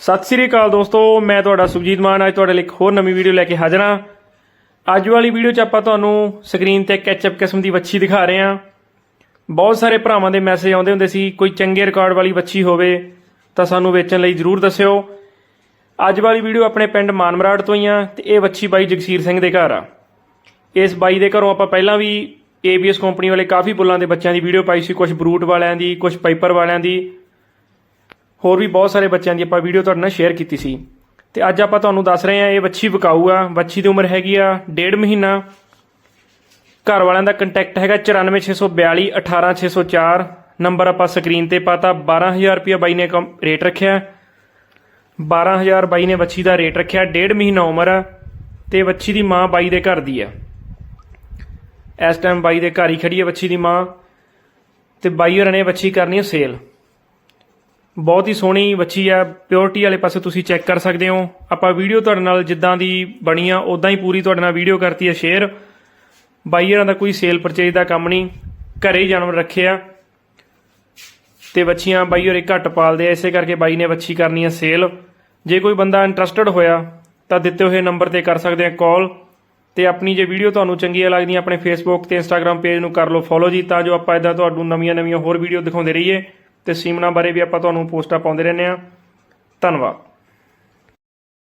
ਸਤਿ ਸ੍ਰੀ ਅਕਾਲ ਦੋਸਤੋ, ਮੈਂ ਤੁਹਾਡਾ ਸੁਖਜੀਤ ਮਾਨ, ਅੱਜ ਤੁਹਾਡੇ ਲਈ ਇੱਕ ਹੋਰ ਨਵੀਂ ਵੀਡੀਓ ਲੈ ਕੇ ਹਾਜ਼ਰ ਹਾਂ। ਅੱਜ ਵਾਲੀ ਵੀਡੀਓ 'ਚ ਆਪਾਂ ਤੁਹਾਨੂੰ ਸਕਰੀਨ ਤੇ ਕੈਚਅਪ ਕਿਸਮ ਦੀ ਵੱਛੀ ਦਿਖਾ ਰਹੇ ਹਾਂ। ਬਹੁਤ ਸਾਰੇ ਭਰਾਵਾਂ ਦੇ ਮੈਸੇਜ ਆਉਂਦੇ ਹੁੰਦੇ ਸੀ, ਕੋਈ ਚੰਗੇ ਰਿਕਾਰਡ ਵਾਲੀ ਵੱਛੀ ਹੋਵੇ, ਤਾਂ ਸਾਨੂੰ ਵੇਚਣ ਲਈ ਜਰੂਰ ਦੱਸਿਓ। ਅੱਜ ਵਾਲੀ ਵੀਡੀਓ ਆਪਣੇ ਪਿੰਡ ਮਾਨਮਰਾੜ ਤੋਂ ਹੀ ਆ, ਤੇ ਇਹ ਵੱਛੀ ਬਾਈ ਜਗਸੀਰ ਸਿੰਘ ਦੇ ਘਰ ਆ। ਇਸ ਬਾਈ ਦੇ ਘਰੋਂ ਆਪਾਂ ਪਹਿਲਾਂ ਵੀ ABS ਕੰਪਨੀ ਵਾਲੇ ਕਾਫੀ ਬੁੱਲਾਂ ਦੇ ਬੱਚਿਆਂ ਦੀ ਵੀਡੀਓ ਪਾਈ ਸੀ ਕੁਝ ਬਰੂਟ ਵਾਲਿਆਂ ਦੀ ਕੁਝ ਪਾਈਪਰ ਵਾਲਿਆਂ ਦੀ। ਹੋਰ ਵੀ ਬਹੁਤ ਸਾਰੇ ਬੱਚਿਆਂ ਦੀ ਆਪਾਂ ਵੀਡੀਓ ਤੁਹਾਡੇ ਨਾਲ ਸ਼ੇਅਰ ਕੀਤੀ ਸੀ। ਤੇ ਅੱਜ ਆਪਾਂ ਤੁਹਾਨੂੰ ਦੱਸ ਰਹੇ ਹਾਂ, ਇਹ ਵੱਛੀ ਵਿਕਾਊ ਆ। ਵੱਛੀ ਦੀ ਉਮਰ ਹੈਗੀ ਆ ਡੇਢ ਮਹੀਨਾ। ਘਰ ਵਾਲਿਆਂ ਦਾ ਕੰਟੈਕਟ ਹੈਗਾ 94642 18604 ਨੰਬਰ ਆਪਾਂ ਸਕਰੀਨ ਤੇ ਪਾਤਾ 12000 ਰੁਪਏ ਬਾਈ ਨੇ ਕਮ- ਰੇਟ ਰੱਖਿਆ। 12000 ਬਾਈ ਨੇ ਵੱਛੀ ਦਾ ਰੇਟ ਰੱਖਿਆ, ਡੇਢ ਮਹੀਨਾ ਉਮਰ ਆ। ਤੇ ਵੱਛੀ ਦੀ ਮਾਂ ਬਾਈ ਦੇ ਘਰ ਦੀ ਆ। ਇਸ ਟਾਈਮ ਬਾਈ ਦੇ ਘਰ ਹੀ ਖੜੀ ਹੈ ਵੱਛੀ ਦੀ ਮਾਂ। ਤੇ ਬਾਈ ਹੋਰਾਂ ਨੇ ਵੱਛੀ ਕਰਨੀ ਹੈ ਸੇਲ ਬਹੁਤ ਹੀ ਸੋਹਣੀ ਵੱਛੀ ਆ। ਪਿਓਰਿਟੀ ਵਾਲੇ ਪਾਸੇ ਤੁਸੀਂ ਚੈੱਕ ਕਰ ਸਕਦੇ ਹੋ। ਆਪਾਂ ਵੀਡੀਓ ਤੁਹਾਡੇ ਨਾਲ ਜਿੱਦਾਂ ਦੀ ਬਣੀ ਆ ਉਦਾਂ ਹੀ ਪੂਰੀ ਤੁਹਾਡੇ ਨਾਲ ਵੀਡੀਓ ਕਰਤੀ ਹੈ ਸ਼ੇਅਰ ਬਾਈ ਹੋਰਾਂ ਦਾ ਕੋਈ ਸੇਲ ਪਰਚੇਜ ਦਾ ਕੰਮ ਨਹੀਂ। ਘਰੇ ਹੀ ਜਾਨਵਰ ਰੱਖੇ ਆ। ਤੇ ਵੱਛੀਆਂ ਬਾਈ ਹੋਰੇ ਘੱਟ ਪਾਲਦੇ ਆ, ਇਸੇ ਕਰਕੇ ਬਾਈ ਨੇ ਵੱਛੀ ਕਰਨੀ ਹੈ ਸੇਲ ਜੇ ਕੋਈ ਬੰਦਾ ਇੰਟਰਸਟਿਡ ਹੋਇਆ, ਤਾਂ ਦਿੱਤੇ ਹੋਏ ਨੰਬਰ ਤੇ ਕਰ ਸਕਦੇ ਆ ਕਾਲ ਤੇ ਆਪਣੀ ਜੇ ਵੀਡੀਓ ਤੁਹਾਨੂੰ ਚੰਗੀਆਂ ਲੱਗਦੀਆਂ, ਆਪਣੇ ਫੇਸਬੁੱਕ ਤੇ ਇੰਸਟਾਗ੍ਰam ਪੇਜ ਨੂੰ ਕਰ ਲਓ ਫੋਲੋ ਜੀ, ਤਾਂ ਜੋ ਆਪਾਂ ਇਦਾਂ ਤੁਹਾਨੂੰ ਨਵੀਆਂ-ਨਵੀਆਂ ਹੋਰ ਵੀਡੀਓ ਦਿਖਾਉਂਦੇ ਰਹੀਏ। ਤੇ ਸੀਮਨਾ ਬਾਰੇ ਵੀ ਆਪਾਂ ਤੁਹਾਨੂੰ ਪੋਸਟਾਂ ਪਾਉਂਦੇ ਰਹਿੰਦੇ ਆ ਧੰਨਵਾਦ।